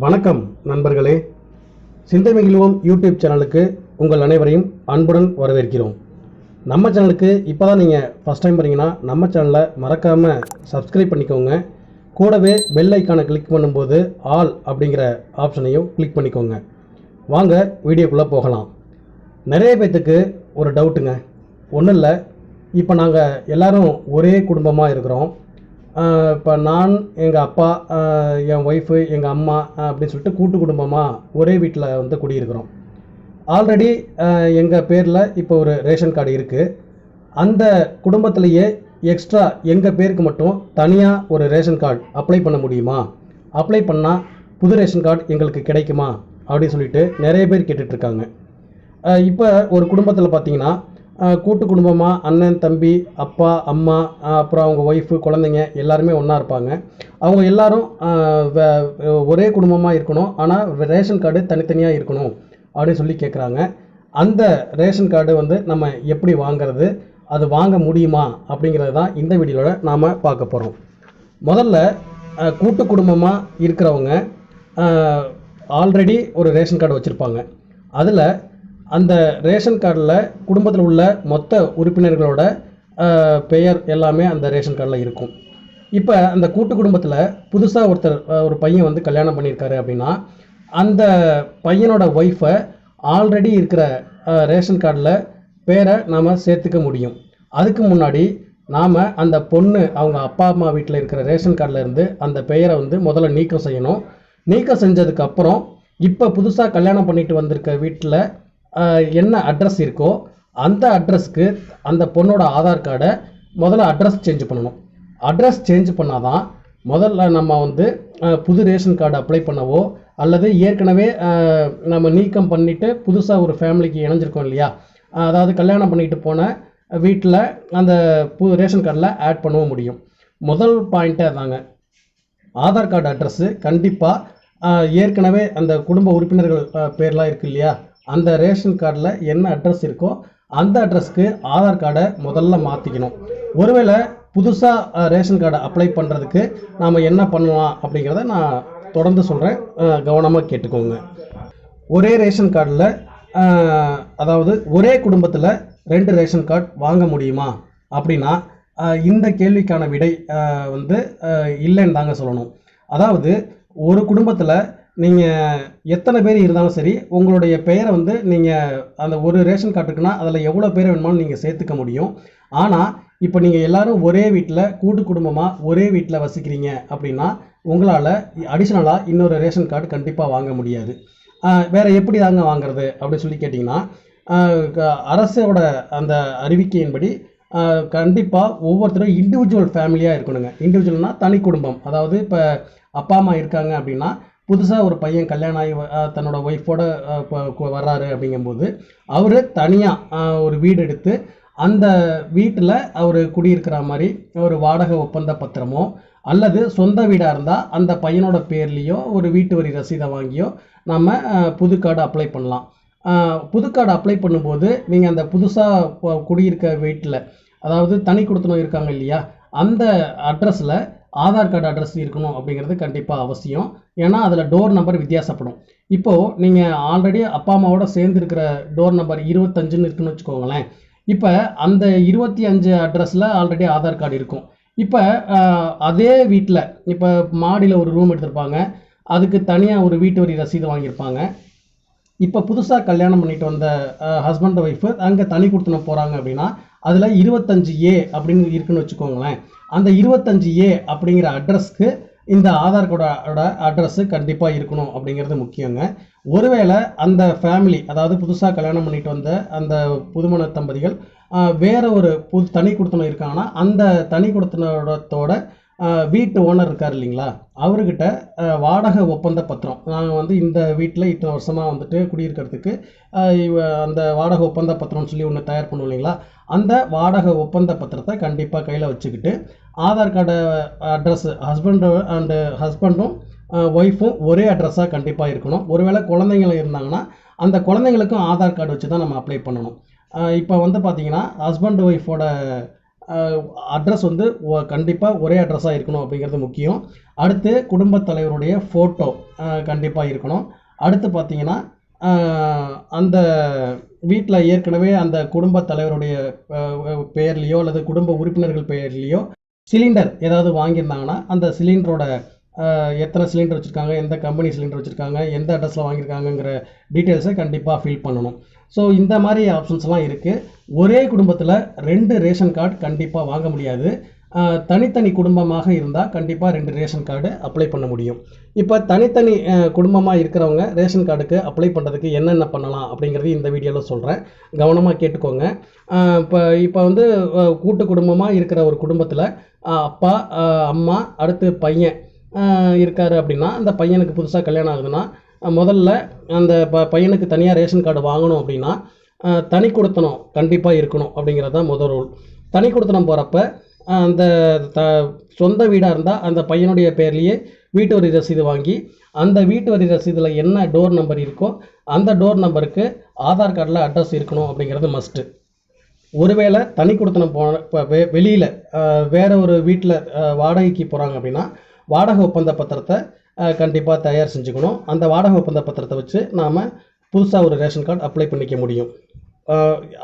வணக்கம் நண்பர்களே. சிந்தை மகிழ்வோம் யூடியூப் சேனலுக்கு உங்கள் அனைவரையும் அன்புடன் வரவேற்கிறோம். நம்ம சேனலுக்கு இப்போ தான் நீங்கள் ஃபஸ்ட் டைம் வரீங்கன்னா நம்ம சேனலை மறக்காமல் சப்ஸ்கிரைப் பண்ணிக்கோங்க. கூடவே பெல் ஐக்கானை கிளிக் பண்ணும்போது ஆல் அப்படிங்கிற ஆப்ஷனையும் கிளிக் பண்ணிக்கோங்க. வாங்க வீடியோக்குள்ளே போகலாம். நிறைய பேர்த்துக்கு ஒரு டவுட்டுங்க ஒன்றும் இல்லை இப்போ நாங்கள் எல்லாரும் ஒரே குடும்பமாக இருக்கிறோம். இப்போ நான் எங்கள் அப்பா என் ஒய்ஃபு எங்கள் அம்மா அப்படின்னு சொல்லிட்டு கூட்டு குடும்பமாக ஒரே வீட்டில் வந்து குடியிருக்கிறோம். ஆல்ரெடி எங்கள் பேரில் இப்போ ஒரு ரேஷன் கார்டு இருக்குது அந்த குடும்பத்திலேயே எக்ஸ்ட்ரா எங்கள் பேருக்கு மட்டும் தனியாக ஒரு ரேஷன் கார்டு அப்ளை பண்ண முடியுமா? அப்ளை பண்ணால் புது ரேஷன் கார்டு எங்களுக்கு கிடைக்குமா? அப்படின்னு சொல்லிட்டு நிறைய பேர் கேட்டுட்ருக்காங்க இப்போ ஒரு குடும்பத்தில் பார்த்தீங்கன்னா கூட்டு குடும்பமாக அண்ணன் தம்பி அப்பா அம்மா அப்புறம் அவங்க ஒய்ஃபு குழந்தைங்க எல்லாருமே ஒன்றா இருப்பாங்க. அவங்க எல்லாரும் ஒரே குடும்பமாக இருக்கணும். ஆனால் ரேஷன் கார்டு தனித்தனியாக இருக்கணும் அப்படின்னு சொல்லி கேட்குறாங்க அந்த ரேஷன் கார்டு வந்து நம்ம எப்படி வாங்குறது அது வாங்க முடியுமா அப்படிங்கிறது தான் இந்த வீடியோவில் நாம் பார்க்க போகிறோம் முதல்ல கூட்டு குடும்பமாக இருக்கிறவங்க ஆல்ரெடி ஒரு ரேஷன் கார்டு வச்சுருப்பாங்க. அதில் அந்த ரேஷன் கார்டில் குடும்பத்தில் உள்ள மொத்த உறுப்பினர்களோட பெயர் எல்லாமே அந்த ரேஷன் கார்டில் இருக்கும். இப்போ அந்த கூட்டு குடும்பத்தில் புதுசாக ஒருத்தர் ஒரு பையன் வந்து கல்யாணம் பண்ணியிருக்காரு அப்படின்னா அந்த பையனோட ஒய்ஃபை ஆல்ரெடி இருக்கிற ரேஷன் கார்டில் பேரை நாம் சேர்த்துக்க முடியும். அதுக்கு முன்னாடி நாம் அந்த பொண்ணு அவங்க அப்பா அம்மா வீட்டில் இருக்கிற ரேஷன் கார்டிலேருந்து அந்த பெயரை வந்து முதல்ல நீக்கம் செய்யணும். நீக்கம் செஞ்சதுக்கப்புறம் இப்போ புதுசாக கல்யாணம் பண்ணிட்டு வந்திருக்க வீட்டில் என்ன அட்ரஸ் இருக்கோ அந்த அட்ரஸ்க்கு அந்த பொண்ணோட ஆதார் கார்டை முதல்ல அட்ரஸ் சேஞ்ச் பண்ணணும். அட்ரஸ் சேஞ்ச் பண்ணாதான் முதல்ல நம்ம வந்து புது ரேஷன் கார்டு அப்ளை பண்ணவோ அல்லது ஏற்கனவே நம்ம நீக்கம் பண்ணிவிட்டு புதுசாக ஒரு ஃபேமிலிக்கு இணைஞ்சிருக்கோம் இல்லையா? அதாவது கல்யாணம் பண்ணிட்டு போன வீட்டில் அந்த புது ரேஷன் கார்டில் ஆட் பண்ணவும் முடியும். முதல் பாயிண்ட்டே தாங்க ஆதார் கார்டு அட்ரஸ்ஸு கண்டிப்பாக ஏற்கனவே அந்த குடும்ப உறுப்பினர்கள் பேர்லாம் இருக்கு இல்லையா? அந்த ரேஷன் கார்டில் என்ன அட்ரஸ் இருக்கோ அந்த அட்ரஸ்க்கு ஆதார் கார்டை முதல்ல மாற்றிக்கணும் ஒருவேளை புதுசாக ரேஷன் கார்டை அப்ளை பண்ணுறதுக்கு நாம் என்ன பண்ணலாம் அப்படிங்கிறத நான் தொடர்ந்து சொல்கிறேன் கவனமாக கேட்டுக்கோங்க. ஒரே ரேஷன் கார்டில் அதாவது ஒரே குடும்பத்தில் ரெண்டு ரேஷன் கார்டு வாங்க முடியுமா? அப்படின்னா இந்த கேள்விக்கான விடை வந்து இல்லைன்னு தாங்க சொல்லணும். அதாவது ஒரு குடும்பத்தில் நீங்கள் எத்தனை பேர் இருந்தாலும் சரி உங்களுடைய பெயரை வந்து நீங்கள் அந்த ஒரு ரேஷன் கார்டுக்குன்னா அதில் எவ்வளோ பேர் வேணுமாலும் நீங்கள் சேர்த்துக்க முடியும். ஆனால் இப்போ நீங்கள் எல்லாரும் ஒரே வீட்டில் கூட்டு குடும்பமாக ஒரே வீட்டில் வசிக்கிறீங்க அப்படின்னா உங்களால் அடிஷ்னலாக இன்னொரு ரேஷன் கார்டு கண்டிப்பாக வாங்க முடியாது. வேறு எப்படி தாங்க வாங்குறது அப்படின்னு சொல்லி கேட்டிங்கன்னா க- அரசோட அந்த அறிவிக்கையின்படி கண்டிப்பாக ஒவ்வொருத்தரும் இண்டிவிஜுவல் ஃபேமிலியாக இருக்கணுங்க. இண்டிவிஜுவல்னால் தனி குடும்பம். அதாவது இப்போ அப்பா அம்மா இருக்காங்க அப்படின்னா புதுசாக ஒரு பையன் கல்யாணம் ஆகி தன்னோட ஒய்ஃபோட வர்றாரு அப்படிங்கும்போது அவர் தனியாக ஒரு வீடு எடுத்து அந்த வீட்டில் அவர் குடியிருக்கிற மாதிரி ஒரு வாடகை ஒப்பந்த பத்திரமோ அல்லது சொந்த வீடாக இருந்தால் அந்த பையனோட பேர்லேயோ ஒரு வீட்டு வரி ரசீதை வாங்கியோ நம்ம புது கார்டு அப்ளை பண்ணலாம். புது கார்டு அப்ளை பண்ணும்போது நீங்கள் அந்த புதுசாக குடியிருக்க வீட்டில் அதாவது தனி கொடுத்தனம் இருக்காங்க இல்லையா அந்த அட்ரஸில் ஆதார் கார்டு அட்ரஸ் இருக்கணும் அப்படிங்கிறது கண்டிப்பாக அவசியம். ஏன்னா அதில் டோர் நம்பர் வித்தியாசப்படும். இப்போது நீங்கள் ஆல்ரெடி அப்பா அம்மாவோட சேர்ந்து இருக்கிற டோர் நம்பர் இருபத்தஞ்சுன்னு இருக்குன்னு வச்சுக்கோங்களேன். இப்போ அந்த இருபத்தி அஞ்சு அட்ரஸில் ஆல்ரெடி ஆதார் கார்டு இருக்கும். இப்போ அதே வீட்டில் இப்போ மாடியில் ஒரு ரூம் எடுத்திருப்பாங்க. அதுக்கு தனியாக ஒரு வீட்டு வரி ரசீது வாங்கியிருப்பாங்க. இப்போ புதுசாக கல்யாணம் பண்ணிட்டு வந்த ஹஸ்பண்ட் ஒய்ஃபு அங்கே தனி கொடுத்துன போகிறாங்க அப்படின்னா அதில் இருபத்தஞ்சு ஏ அப்படின்னு இருக்குன்னு வச்சுக்கோங்களேன். அந்த இருபத்தஞ்சு ஏ அப்படிங்கிற அட்ரஸ்க்கு இந்த ஆதார் கார்டோட அட்ரஸ்ஸு கண்டிப்பாக இருக்கணும் அப்படிங்கிறது முக்கியங்க. ஒருவேளை அந்த ஃபேமிலி அதாவது புதுசாக கல்யாணம் பண்ணிட்டு வந்த அந்த புதுமண தம்பதிகள் ஆஹ், வேற ஒரு புது தனி கொடுத்தனம் இருக்காங்கன்னா அந்த தனி கொடுத்தனத்தோட வீட்டு ஓனர் இருக்கார் இல்லைங்களா? அவர்கிட்ட வாடகை ஒப்பந்த பத்திரம். நாங்கள் வந்து இந்த வீட்டில் இத்தனை வருஷமாக வந்துட்டு குடியிருக்கிறதுக்கு இவ- அந்த வாடகை ஒப்பந்த பத்திரம்னு சொல்லி ஒன்று தயார் பண்ணுவோம் இல்லைங்களா? அந்த வாடகை ஒப்பந்த பத்திரத்தை கண்டிப்பாக கையில் வச்சுக்கிட்டு Aadhaar card address husband and ஹஸ்பண்டும் ஒய்ஃபும் ஒரே அட்ரஸாக கண்டிப்பாக இருக்கணும். ஒருவேளை குழந்தைங்களும் இருந்தாங்கன்னா அந்த குழந்தைங்களுக்கும் ஆதார் கார்டு வச்சு தான் நம்ம அப்ளை பண்ணணும். இப்போ வந்து பார்த்தீங்கன்னா ஹஸ்பண்ட் ஒய்ஃபோட அட்ரஸ் வந்து கண்டிப்பாக ஒரே அட்ரஸாக இருக்கணும் அப்படிங்கிறது முக்கியம். அடுத்து குடும்பத் தலைவருடைய ஃபோட்டோ கண்டிப்பாக இருக்கணும். அடுத்து பார்த்தீங்கன்னா அந்த வீட்டில் ஏற்கனவே அந்த குடும்பத் தலைவருடைய பெயர்லேயோ அல்லது குடும்ப உறுப்பினர்கள் பெயர்லேயோ சிலிண்டர் ஏதாவது வாங்கியிருந்தாங்கன்னா அந்த சிலிண்டரோட எத்தனை சிலிண்டர் வச்சுருக்காங்க எந்த கம்பெனி சிலிண்டர் வச்சுருக்காங்க எந்த அட்ரஸில் வாங்கியிருக்காங்கங்கிற டீட்டெயில்ஸை கண்டிப்பாக ஃபில் பண்ணணும். ஸோ இந்த மாதிரி ஆப்ஷன்ஸ்லாம் இருக்குது ஒரே குடும்பத்தில் ரெண்டு ரேஷன் கார்டு கண்டிப்பாக வாங்க முடியாது. தனித்தனி குடும்பமாக இருந்தால் கண்டிப்பாக ரெண்டு ரேஷன் கார்டு அப்ளை பண்ண முடியும். இப்போ தனித்தனி குடும்பமாக இருக்கிறவங்க ரேஷன் கார்டுக்கு அப்ளை பண்ணுறதுக்கு என்னென்ன பண்ணலாம் அப்படிங்கிறது இந்த வீடியோவில் சொல்கிறேன் கவனமாக கேட்டுக்கோங்க. இப்போ இப்போ வந்து கூட்டு குடும்பமாக இருக்கிற ஒரு குடும்பத்தில் அப்பா அம்மா அடுத்து பையன் இருக்கார் இருக்காரு அப்படின்னா அந்த பையனுக்கு புதுசாக கல்யாணம் ஆகுதுன்னா முதல்ல அந்த ப பையனுக்கு தனியாக ரேஷன் கார்டு வாங்கணும் அப்படின்னா தனி கொடுத்தனம் கண்டிப்பாக இருக்கணும் அப்படிங்கிறது தான் முதல் ரூல் தனி கொடுத்தனம் போகிறப்ப அந்த த சொந்த வீடாக இருந்தால் அந்த பையனுடைய பேர்லேயே வீட்டு வரி ரசீது வாங்கி அந்த வீட்டு வரி ரசீதில் என்ன டோர் நம்பர் இருக்கோ அந்த டோர் நம்பருக்கு ஆதார் கார்டில் அட்ரஸ் இருக்கணும் அப்படிங்கிறது மஸ்ட்டு ஒருவேளை தனி கொடுத்தனம் போன இப்போ வெளியில் வேறு ஒரு வீட்டில் வாடகைக்கு போகிறாங்க அப்படின்னா வாடகை ஒப்பந்த பத்திரத்தை கண்டிப்பாக தயார் செஞ்சுக்கணும். அந்த வாடகை ஒப்பந்த பத்திரத்தை வச்சு நாம் புதுசாக ஒரு ரேஷன் கார்டு அப்ளை பண்ணிக்க முடியும்.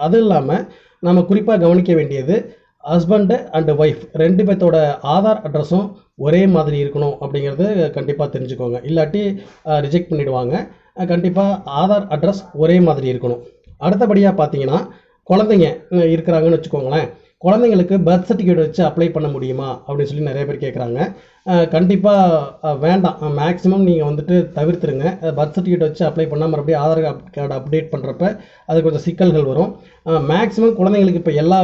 அது இல்லாமல் நம்ம குறிப்பாக கவனிக்க வேண்டியது ஹஸ்பண்டு அண்டு ஒய்ஃப் ரெண்டு பேர்த்தோட ஆதார் அட்ரஸும் ஒரே மாதிரி இருக்கணும் அப்படிங்கிறது கண்டிப்பாக தெரிஞ்சுக்கோங்க. இல்லாட்டி ரிஜெக்ட் பண்ணிவிடுவாங்க கண்டிப்பாக ஆதார் அட்ரஸ் ஒரே மாதிரி இருக்கணும். அடுத்தபடியாக பார்த்தீங்கன்னா குழந்தைங்க இருக்கிறாங்கன்னு வச்சுக்கோங்களேன். குழந்தைங்களுக்கு பர்த் சர்டிஃபிகேட் வச்சு அப்ளை பண்ண முடியுமா? அப்படின்னு சொல்லி நிறைய பேர் கேட்குறாங்க கண்டிப்பாக வேண்டாம். மேக்ஸிமம் நீங்கள் வந்துட்டு தவிர்த்துருங்க. பர்த் சர்டிஃபிகேட் வச்சு அப்ளை பண்ணால் மறுபடியும் ஆதார் கார்டு அப்டேட் பண்ணுறப்ப அது கொஞ்சம் சிக்கல்கள் வரும். மேக்ஸிமம் குழந்தைங்களுக்கு இப்போ எல்லா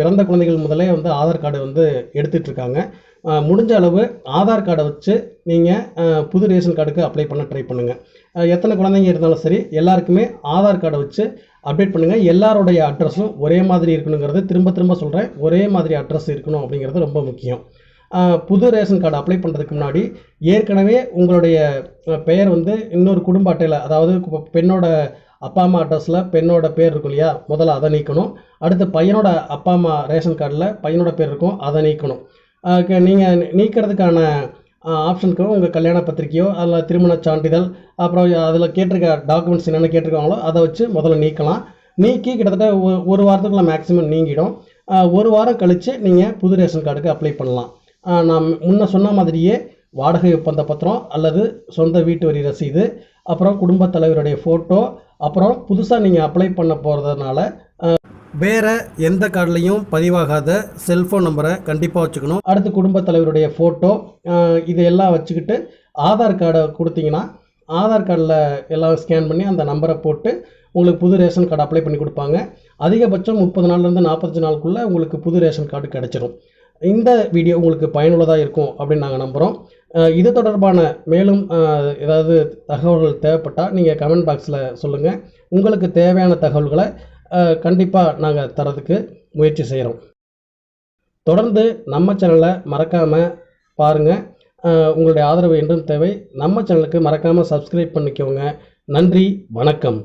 பிறந்த குழந்தைகள் முதலே வந்து ஆதார் கார்டு வந்து எடுத்துகிட்ருக்காங்க முடிஞ்ச அளவு ஆதார் கார்டை வச்சு நீங்கள் புது ரேஷன் கார்டுக்கு அப்ளை பண்ண ட்ரை பண்ணுங்கள் எத்தனை குழந்தைங்க இருந்தாலும் சரி எல்லாருக்குமே ஆதார் கார்டை வச்சு அப்டேட் பண்ணுங்கள் எல்லாருடைய அட்ரஸும் ஒரே மாதிரி இருக்கணுங்கிறது திரும்ப திரும்ப சொல்கிறேன் ஒரே மாதிரி அட்ரஸ் இருக்கணும் அப்படிங்கிறது ரொம்ப முக்கியம். புது ரேஷன் கார்டு அப்ளை பண்ணுறதுக்கு முன்னாடி ஏற்கனவே உங்களுடைய பெயர் வந்து இன்னொரு குடும்ப அட்டையில் அதாவது பெண்ணோட அப்பா அம்மா அட்ரஸில் பெண்ணோட பேர் இருக்கும் இல்லையா? முதல்ல அதை நீக்கணும். அடுத்து பையனோட அப்பா அம்மா ரேஷன் கார்டில் பையனோட பேர் இருக்கும். அதை நீக்கணும். நீங்கள் நீக்கிறதுக்கான ஆப்ஷனுக்கு உங்கள் கல்யாண பத்திரிக்கையோ அதில் திருமண சான்றிதழ் அப்புறம் அதில் கேட்டிருக்க டாக்குமெண்ட்ஸ் என்னென்ன கேட்டிருக்காங்களோ அதை வச்சு முதல்ல நீக்கலாம். நீக்கி கிட்டத்தட்ட ஒரு வாரத்துக்குள்ள மேக்ஸிமம் நீங்கிடும். ஒரு வாரம் கழித்து நீங்கள் புது ரேஷன் கார்டுக்கு அப்ளை பண்ணலாம். நான் முன்ன சொன்ன மாதிரியே வாடகை ஒப்பந்த பத்திரம் அல்லது சொந்த வீட்டு வரி ரசீது அப்புறம் குடும்பத் தலைவருடைய ஃபோட்டோ அப்புறம் புதுசாக நீங்கள் அப்ளை பண்ண போகிறதுனால வேறு எந்த கார்டுலையும் பதிவாகாத செல்ஃபோன் நம்பரை கண்டிப்பாக வச்சுக்கணும். அடுத்து குடும்பத் தலைவருடைய ஃபோட்டோ இது எல்லாம் வச்சுக்கிட்டு ஆதார் கார்டை கொடுத்தீங்கன்னா ஆதார் கார்டில் எல்லாம் ஸ்கேன் பண்ணி அந்த நம்பரை போட்டு உங்களுக்கு புது ரேஷன் கார்டு அப்ளை பண்ணி கொடுப்பாங்க. அதிகபட்சம் முப்பது நாள்லேருந்து நாற்பத்தஞ்சு நாளுக்குள்ளே உங்களுக்கு புது ரேஷன் கார்டு கிடச்சிரும். இந்த வீடியோ உங்களுக்கு பயனுள்ளதாக இருக்கும் அப்படின்னு நாங்கள் நம்புகிறோம் இது தொடர்பான மேலும் ஏதாவது தகவல்கள் தேவைப்பட்டால் நீங்கள் கமெண்ட் பாக்ஸில் சொல்லுங்கள் உங்களுக்கு தேவையான தகவல்களை கண்டிப்பாக நாங்கள் தரதுக்கு முயற்சி செய்கிறோம் தொடர்ந்து நம்ம சேனலை மறக்காமல் பாருங்கள் உங்களுடைய ஆதரவு என்றும் தேவை. நம்ம சேனலுக்கு மறக்காமல் சப்ஸ்கிரைப் பண்ணிக்கோங்க. நன்றி வணக்கம்.